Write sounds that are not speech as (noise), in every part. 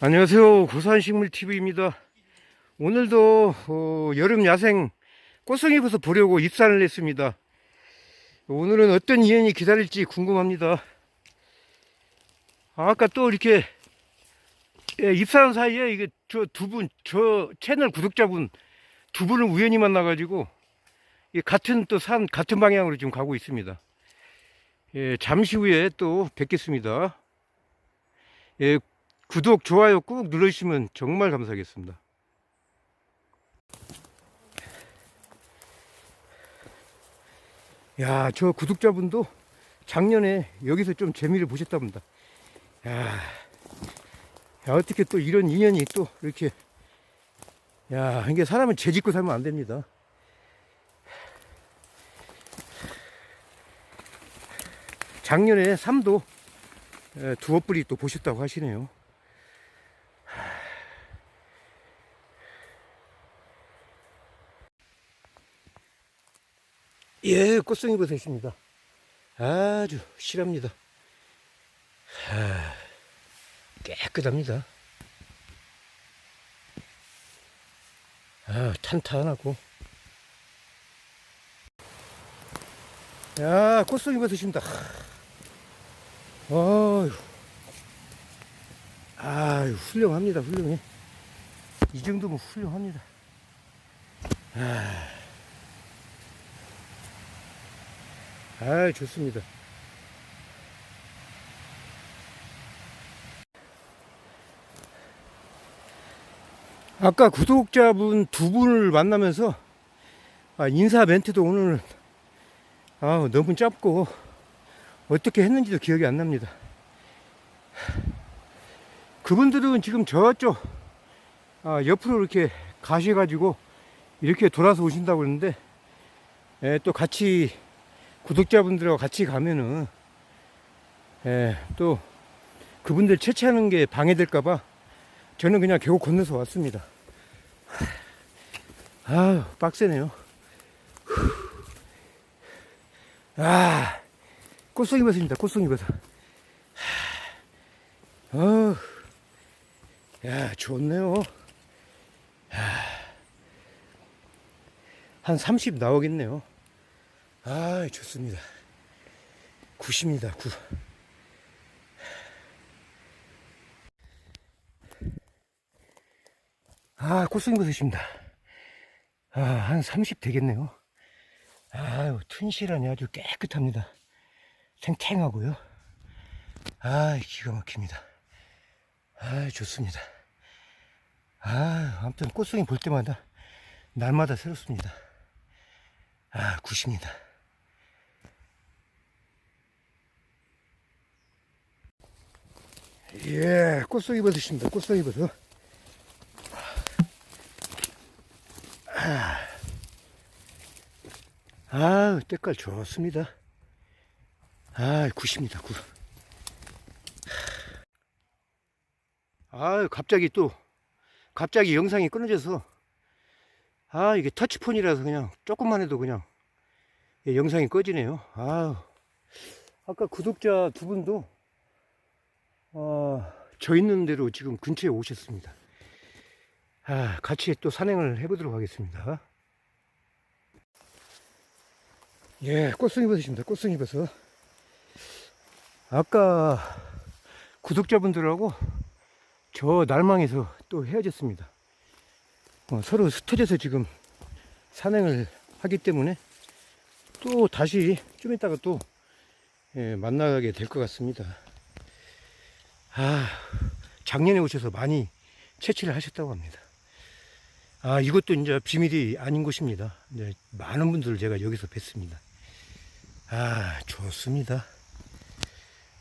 안녕하세요. 고산식물TV입니다. 오늘도 어, 여름 야생 꽃송이버섯 보려고 입산을 했습니다. 오늘은 어떤 인연이 기다릴지 궁금합니다. 아, 아까 또 이렇게 예, 입사한 사이에 이게 저 두 분, 저 채널 구독자분 두 분을 우연히 만나가지고 이 같은 또 산 같은 방향으로 지금 가고 있습니다. 예, 잠시 후에 또 뵙겠습니다. 예, 구독, 좋아요 꾹 눌러주시면 정말 감사하겠습니다. 야, 저 구독자분도 작년에 여기서 좀 재미를 보셨답니다. 야, 야, 어떻게 또 이런 인연이 또 이렇게, 야, 이게 사람은 죄 짓고 살면 안 됩니다. 작년에 삼도 에, 두어 뿌리 또 보셨다고 하시네요. 예, 꽃송이 버섯입니다. 아주 실합니다. 하, 깨끗합니다. 아, 탄탄하고. 야, 꽃송이 버섯입니다. 어휴. 아유, 훌륭합니다, 훌륭해. 이 정도면 훌륭합니다. 아, 아 좋습니다. 아까 구독자분 두 분을 만나면서 아, 인사 멘트도 오늘 아, 너무 짧고 어떻게 했는지도 기억이 안 납니다. 그분들은 지금 저쪽 아, 옆으로 이렇게 가셔가지고 이렇게 돌아서 오신다고 그러는데 예, 또 같이 구독자분들하고 같이 가면은 예, 또 그분들 채취하는 게 방해될까봐 저는 그냥 계곡 건너서 왔습니다. 아유 빡세네요. 아 꽃송이 버섯입니다. 꽃송이 버섯. 어, 야 좋네요. 한 30 나오겠네요. 아, 좋습니다. 굿입니다, 굿. 아, 꽃송이 버섯입니다. 아, 한 30 되겠네요. 아유, 튼실하니 아주 깨끗합니다. 탱탱하고요. 아, 기가 막힙니다. 아, 좋습니다. 아, 아무튼 꽃송이 볼 때마다 날마다 새롭습니다. 아, 굿입니다. 예, 꽃송이 버섯입니다. 꽃송이 버섯. 아, 아, 때깔 좋습니다. 아, 굿입니다. 굿. 아, 갑자기 또, 갑자기 영상이 끊어져서, 아, 이게 터치폰이라서 그냥 조금만 해도 그냥 예, 영상이 꺼지네요. 아, 아까 구독자 두 분도, 어, 저 있는 대로 지금 근처에 오셨습니다. 아, 같이 또 산행을 해보도록 하겠습니다. 예, 꽃송이 버섯입니다. 꽃송이 버섯. 아까 구독자분들하고 저 날망에서 또 헤어졌습니다. 어, 서로 흩어져서 지금 산행을 하기 때문에 또 다시 좀 이따가 또 예, 만나게 될 것 같습니다. 아, 작년에 오셔서 많이 채취를 하셨다고 합니다. 아, 이것도 이제 비밀이 아닌 곳입니다. 네, 많은 분들을 제가 여기서 뵀습니다. 아, 좋습니다.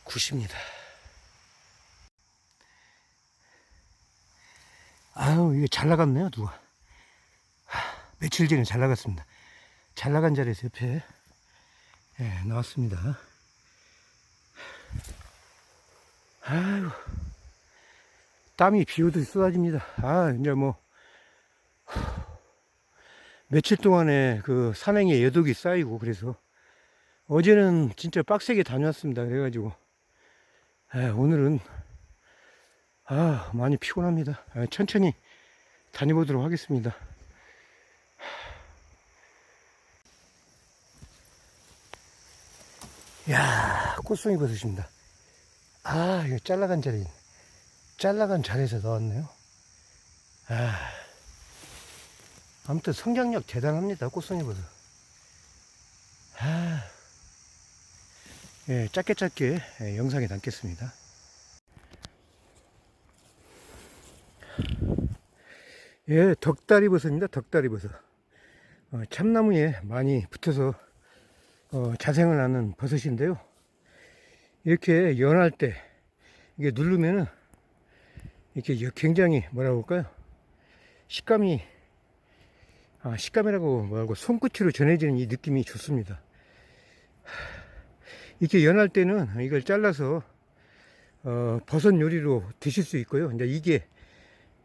굿입니다. 아유, 이게 잘 나갔네요, 누가. 하, 며칠 전에 잘 나갔습니다. 잘 나간 자리에서 옆에, 예, 나왔습니다. 아유, 땀이 비 오듯이 쏟아집니다. 아, 이제 뭐, 며칠 동안에 그 산행에 여독이 쌓이고 그래서 어제는 진짜 빡세게 다녀왔습니다. 그래가지고, 예, 오늘은 아, 많이 피곤합니다. 아, 천천히 다녀보도록 하겠습니다. 야, 꽃송이 버섯입니다. 아, 이거 잘라간 자리, 잘라간 자리에서 나왔네요. 아, 아무튼 성장력 대단합니다. 꽃송이 버섯. 아, 예, 짧게 짧게 예, 영상에 담겠습니다. 예, 덕다리 버섯입니다. 덕다리 버섯. 어, 참나무에 많이 붙어서 어, 자생을 하는 버섯인데요. 이렇게 연할 때 이게 누르면은 이렇게 굉장히 뭐라고 할까요? 식감이 아, 식감이라고 뭐라고 손끝으로 전해지는 이 느낌이 좋습니다. 이렇게 연할 때는 이걸 잘라서 어, 버섯 요리로 드실 수 있고요. 이제 이게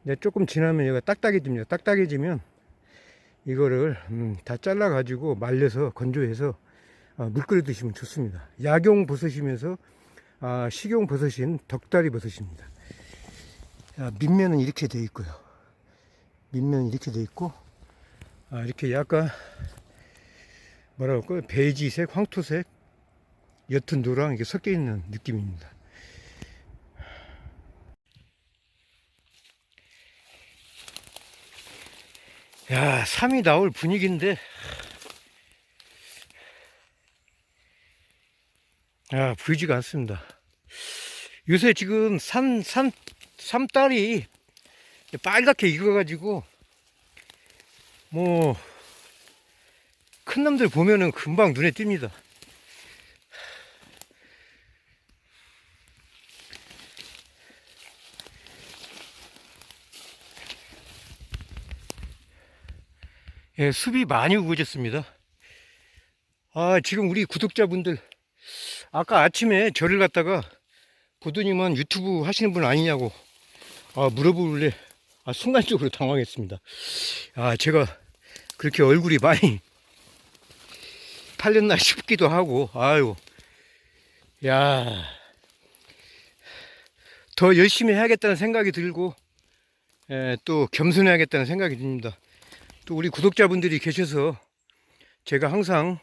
이제 조금 지나면 얘가 딱딱해집니다. 딱딱해지면 이거를 음, 다 잘라 가지고 말려서 건조해서 어, 물 끓여 드시면 좋습니다. 약용 버섯이면서 아, 식용 버섯인 덕다리 버섯입니다. 자, 밑면은 이렇게 돼 있고요. 밑면은 이렇게 돼 있고 아, 이렇게 약간 뭐라고 할까요? 베이지색, 황토색, 옅은 노랑 이게 섞여 있는 느낌입니다. 야, 삼이 나올 분위기인데. 아, 보이지가 않습니다. 요새 지금 산, 산, 삼딸이 빨갛게 익어가지고, 뭐, 큰 놈들 보면은 금방 눈에 띕니다. 예, 숲이 많이 우거졌습니다. 아, 지금 우리 구독자분들, 아까 아침에 저를 갖다가 보더니만 유튜브 하시는 분 아니냐고, 아, 물어보길래, 아, 순간적으로 당황했습니다. 아, 제가 그렇게 얼굴이 많이 팔렸나 (laughs) 싶기도 하고, 아유, 야, 더 열심히 해야겠다는 생각이 들고, 예, 또 겸손해야겠다는 생각이 듭니다. 또 우리 구독자분들이 계셔서 제가 항상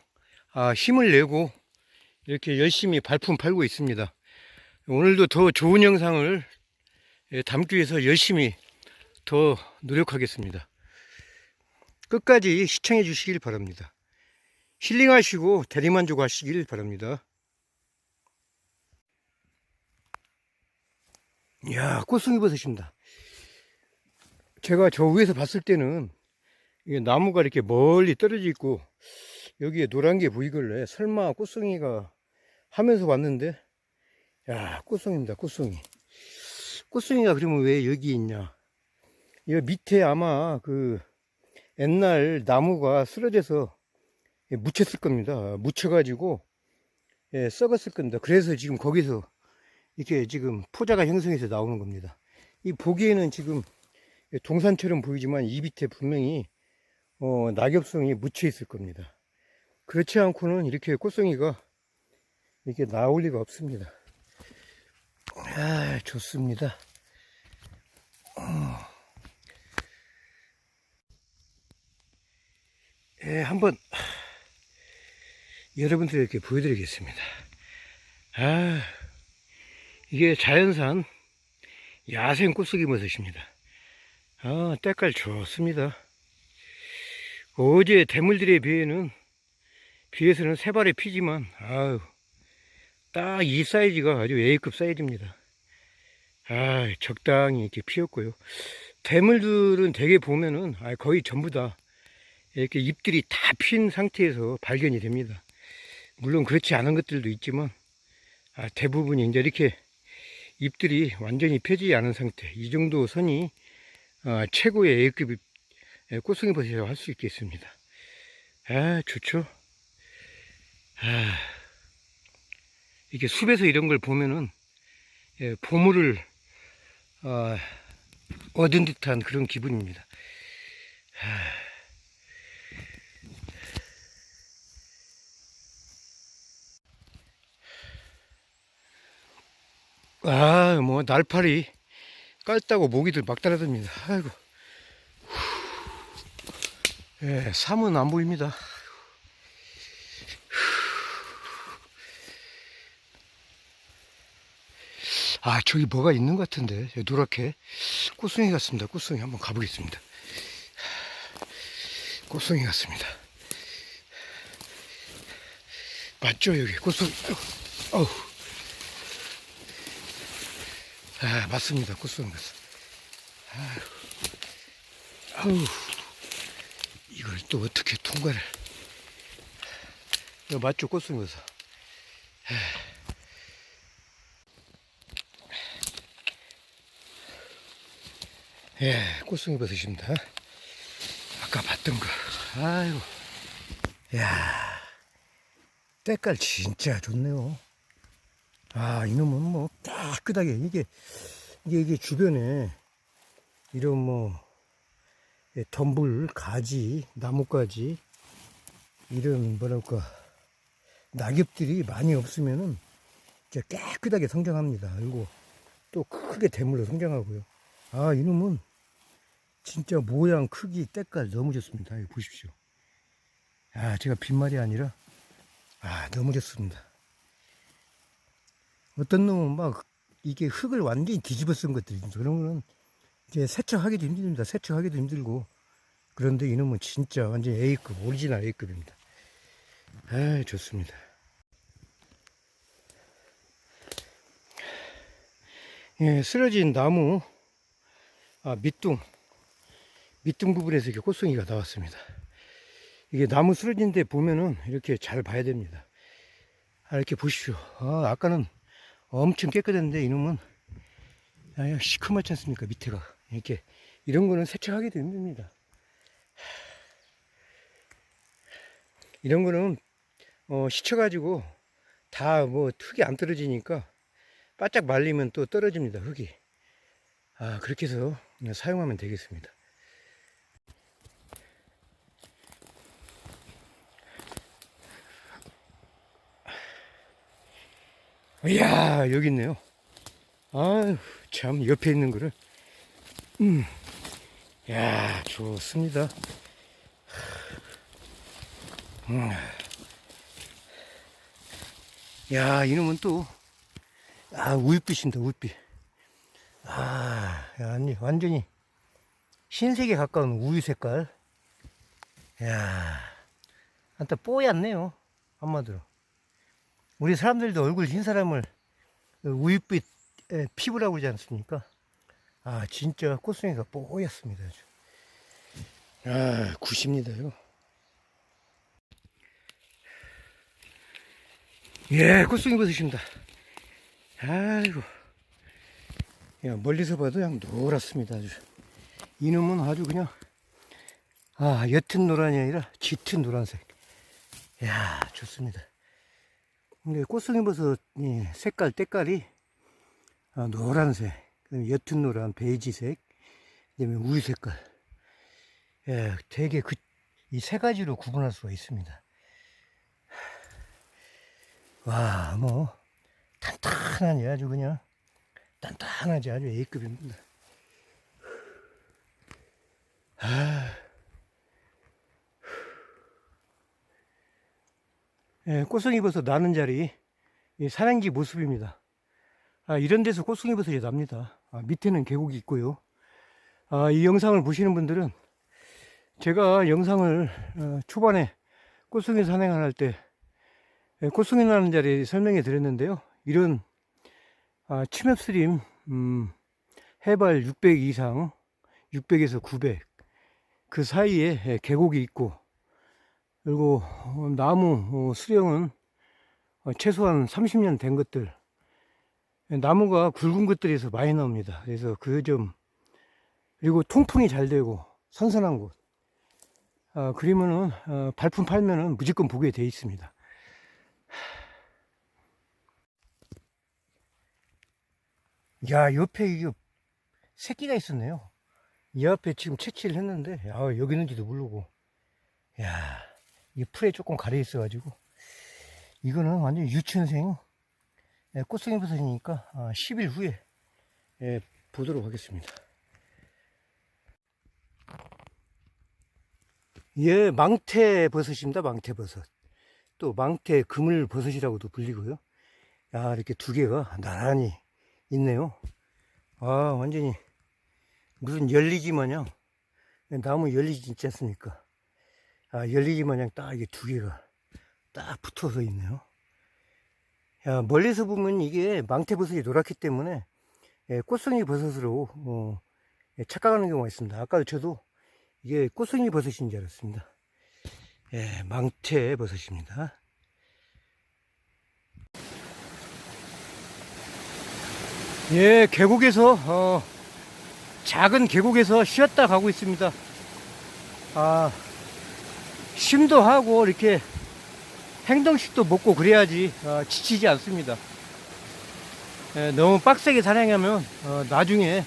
아, 힘을 내고 이렇게 열심히 발품 팔고 있습니다. 오늘도 더 좋은 영상을 예, 담기 위해서 열심히 더 노력하겠습니다. 끝까지 시청해 주시길 바랍니다. 힐링하시고 대리만족 하시길 바랍니다. 이야, 꽃송이 버섯입니다. 제가 저 위에서 봤을 때는 나무가 이렇게 멀리 떨어져 있고 여기에 노란 게 보이길래 설마 꽃송이가 하면서 왔는데? 야 꽃송이입니다 꽃송이. 꽃송이가 그러면 왜 여기 있냐? 이 밑에 아마 그 옛날 나무가 쓰러져서 묻혔을 겁니다. 묻혀 가지고 예, 썩었을 겁니다. 그래서 지금 거기서 이렇게 지금 포자가 형성해서 나오는 겁니다. 이 보기에는 지금 동산처럼 보이지만 이 밑에 분명히 어, 낙엽송이 묻혀 있을 겁니다. 그렇지 않고는 이렇게 꽃송이가 이렇게 나올 리가 없습니다. 아, 좋습니다. 예, 한번 여러분들에게 보여드리겠습니다. 아, 이게 자연산 야생 꽃송이 버섯입니다. 아, 때깔 좋습니다. 어제 대물들에 비해는 비해서는 세 발에 피지만 아유 딱 이 사이즈가 아주 A급 사이즈입니다. 아 적당히 이렇게 피었고요. 대물들은 대개 보면은 아, 거의 전부 다 이렇게 잎들이 다 핀 상태에서 발견이 됩니다. 물론 그렇지 않은 것들도 있지만 아, 대부분이 이제 이렇게 잎들이 완전히 펴지지 않은 상태 이 정도 선이 아, 최고의 A급 예, 꽃송이 버섯이라고 할 수 있겠습니다. 아, 좋죠. 아, 이게 숲에서 이런 걸 보면은, 예, 보물을, 어, 얻은 듯한 그런 기분입니다. 아, 뭐, 날파리, 깔다고 모기들 막 따라듭니다. 아이고. 예, 삼은 안 보입니다. 아, 저기 뭐가 있는 것 같은데. 저 노랗게. 꽃송이 같습니다. 꽃송이 한번 가보겠습니다. 꽃송이 같습니다. 맞죠, 여기? 꽃송이. 어우. 아, 맞습니다. 꽃송이 같습니다. 아우. 아우. 이걸 또 어떻게 통과를. 맞죠, 꽃송이 같아. 예, 꽃송이 버섯입니다. 아까 봤던 거. 아이고. 야 때깔 진짜 좋네요. 아, 이놈은 뭐 깨끗하게, 이게, 이게, 이게 주변에 이런 뭐, 예, 덤불, 가지, 나뭇가지, 이런 뭐랄까, 낙엽들이 많이 없으면은 깨끗하게 성장합니다. 그리고 또 크게 대물로 성장하고요. 아, 이놈은 진짜 모양, 크기, 때깔 너무 좋습니다. 이거 보십시오. 아, 제가 빈말이 아니라, 아, 너무 좋습니다. 어떤 놈은 막, 이게 흙을 완전히 뒤집어 쓴 것들이, 그런 거는 이제 세척하기도 힘듭니다. 세척하기도 힘들고. 그런데 이놈은 진짜 완전 A급, 오리지널 A급입니다. 아, 좋습니다. 예, 쓰러진 나무, 아, 밑둥, 밑둥 부분에서 이렇게 꽃송이가 나왔습니다. 이게 나무 쓰러진 데 보면은 이렇게 잘 봐야 됩니다. 아, 이렇게 보십시오. 아, 아까는 엄청 깨끗했는데 이놈은 아, 시커멓지 않습니까? 밑에가. 이렇게. 이런 거는 세척하기도 힘듭니다. 이런 거는 어, 시쳐가지고 다 뭐 흙이 안 떨어지니까 바짝 말리면 또 떨어집니다. 흙이. 아, 그렇게 해서 사용하면 되겠습니다. 이야, 여기 있네요. 아유, 참, 옆에 있는 거를. 음, 야, 좋습니다. 음. 야, 이놈은 또, 아, 우윳빛입니다, 우윳빛. 아, 야, 아니, 완전히 흰색에 가까운 우유 색깔. 야, 한때 뽀얗네요. 한마디로. 우리 사람들도 얼굴 흰 사람을 우윳빛 에, 피부라고 그러지 않습니까? 아, 진짜 꽃송이가 뽀얗습니다. 아주. 아, 굿입니다, 이거. 예, 꽃송이 버섯입니다. 아이고. 야, 멀리서 봐도 그냥 노랗습니다. 아주. 이놈은 아주 그냥, 아, 옅은 노란이 아니라 짙은 노란색. 야 좋습니다. 근데 꽃송이 버섯 이 색깔, 때깔이 아, 노란색, 옅은 노란, 베이지색, 그다음에 우유 색깔. 예, 되게 그, 이 세 가지로 구분할 수가 있습니다. 와, 뭐, 탄탄하니 아주 그냥, 단단하지 아주 A급입니다. 아. 예, 꽃송이 버섯 나는 자리, 이 산행지 모습입니다. 아, 이런 데서 꽃송이 버섯이 납니다. 아, 밑에는 계곡이 있고요. 아, 이 영상을 보시는 분들은 제가 영상을 어, 초반에 꽃송이 산행을 할때 꽃송이 나는 자리 설명해 드렸는데요. 이런 아, 침엽스림 음, 해발 600 이상 600에서 900 그 사이에 예, 계곡이 있고 그리고 어, 나무 어, 수령은 어, 최소한 30년 된 것들 예, 나무가 굵은 것들에서 많이 나옵니다. 그래서 그점 그리고 통풍이 잘 되고 선선한 곳 아, 그러면은 어, 발품 팔면은 무조건 보게 돼 있습니다. 야 옆에 이게 새끼가 있었네요. 이 앞에 지금 채취를 했는데 야 여기 있는지도 모르고 야 이 풀에 조금 가려 있어 가지고 이거는 완전 유치원생 예, 꽃송이 버섯이니까 10일 후에 예, 보도록 하겠습니다. 예, 망태 버섯입니다. 망태 버섯. 또 망태 그물 버섯이라고도 불리고요. 야, 이렇게 두 개가 나란히 있네요. 아, 완전히 무슨 열리지 마냥 나무 열리지 있지 않습니까? 아, 열리지 마냥 딱 이게 두 개가 딱 붙어서 있네요. 야, 멀리서 보면 이게 망태버섯이 노랗기 때문에 예, 꽃송이 버섯으로 어, 예, 착각하는 경우가 있습니다. 아까도 저도 이게 꽃송이 버섯인 줄 알았습니다. 예, 망태 버섯입니다. 예, 계곡에서 어, 작은 계곡에서 쉬었다 가고 있습니다. 아, 쉼도 하고 이렇게 행동식도 먹고 그래야지 어, 지치지 않습니다. 예, 너무 빡세게 사냥하면 어, 나중에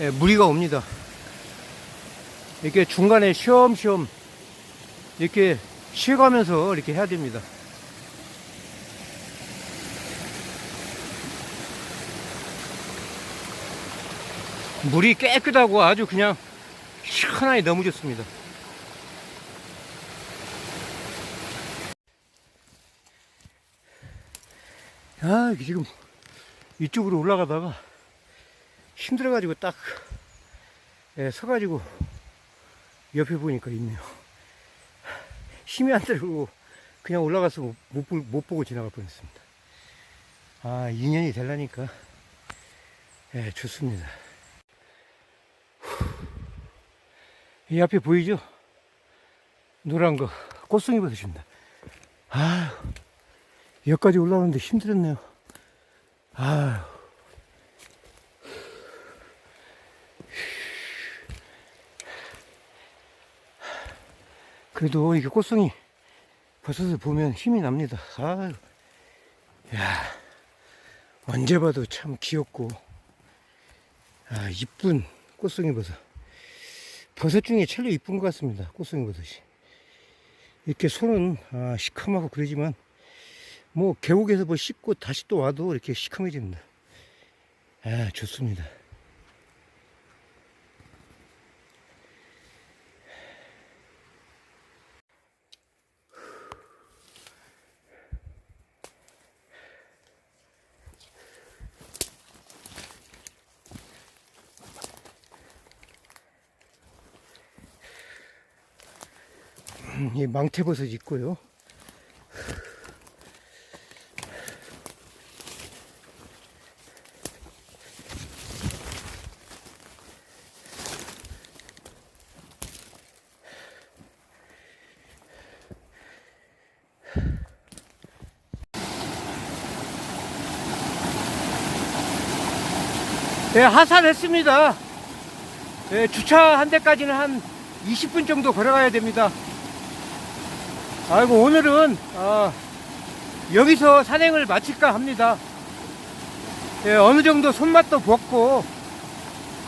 예, 무리가 옵니다. 이렇게 중간에 쉬엄쉬엄 이렇게 쉬어가면서 이렇게 해야 됩니다. 물이 깨끗하고 아주 그냥 시원하게 너무 좋습니다. 아, 지금 이쪽으로 올라가다가 힘들어가지고 딱 예, 서가지고 옆에 보니까 있네요. 힘이 안 들고 그냥 올라가서 못, 못, 보- 못 보고 지나갈 뻔했습니다. 아, 인연이 되려니까 예, 좋습니다. 이 앞에 보이죠? 노란 거 꽃송이 버섯입니다. 아, 여기까지 올라오는데 힘들었네요. 아, 그래도 이게 꽃송이 버섯을 보면 힘이 납니다. 아, 야, 언제 봐도 참 귀엽고, 아, 이쁜 꽃송이 버섯. 버섯 중에 제일 이쁜 것 같습니다. 꽃송이 버섯이. 이렇게 손은 아, 시커멓고 그러지만 뭐 계곡에서 뭐 씻고 다시 또 와도 이렇게 시커매집니다. 아 좋습니다. 음, 이 망태버섯 있고요. 네, 하산했습니다. 네, 주차 한 대까지는 한 20분 정도 걸어가야 됩니다. 아이고, 오늘은, 아, 여기서 산행을 마칠까 합니다. 예, 어느 정도 손맛도 벗고,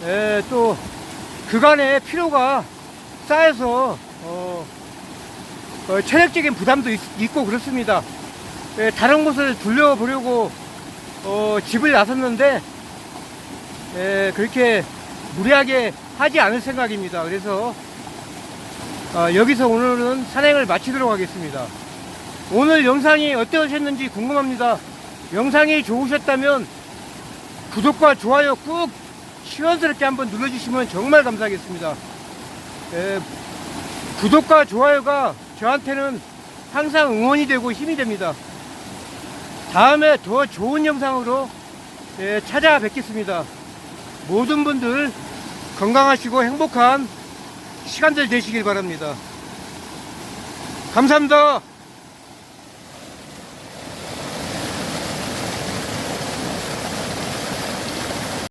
예, 또, 그간의 피로가 쌓여서, 어, 어, 체력적인 부담도 있, 고 그렇습니다. 예, 다른 곳을 둘러보려고, 어, 집을 나섰는데, 예, 그렇게 무리하게 하지 않을 생각입니다. 그래서 어, 여기서 오늘은 산행을 마치도록 하겠습니다. 오늘 영상이 어떠셨는지 궁금합니다. 영상이 좋으셨다면 구독과 좋아요 꾹 시원스럽게 한번 눌러주시면 정말 감사하겠습니다. 예, 구독과 좋아요가 저한테는 항상 응원이 되고 힘이 됩니다. 다음에 더 좋은 영상으로 예, 찾아뵙겠습니다. 모든 분들 건강하시고 행복한 시간들 되시길 바랍니다. 감사합니다.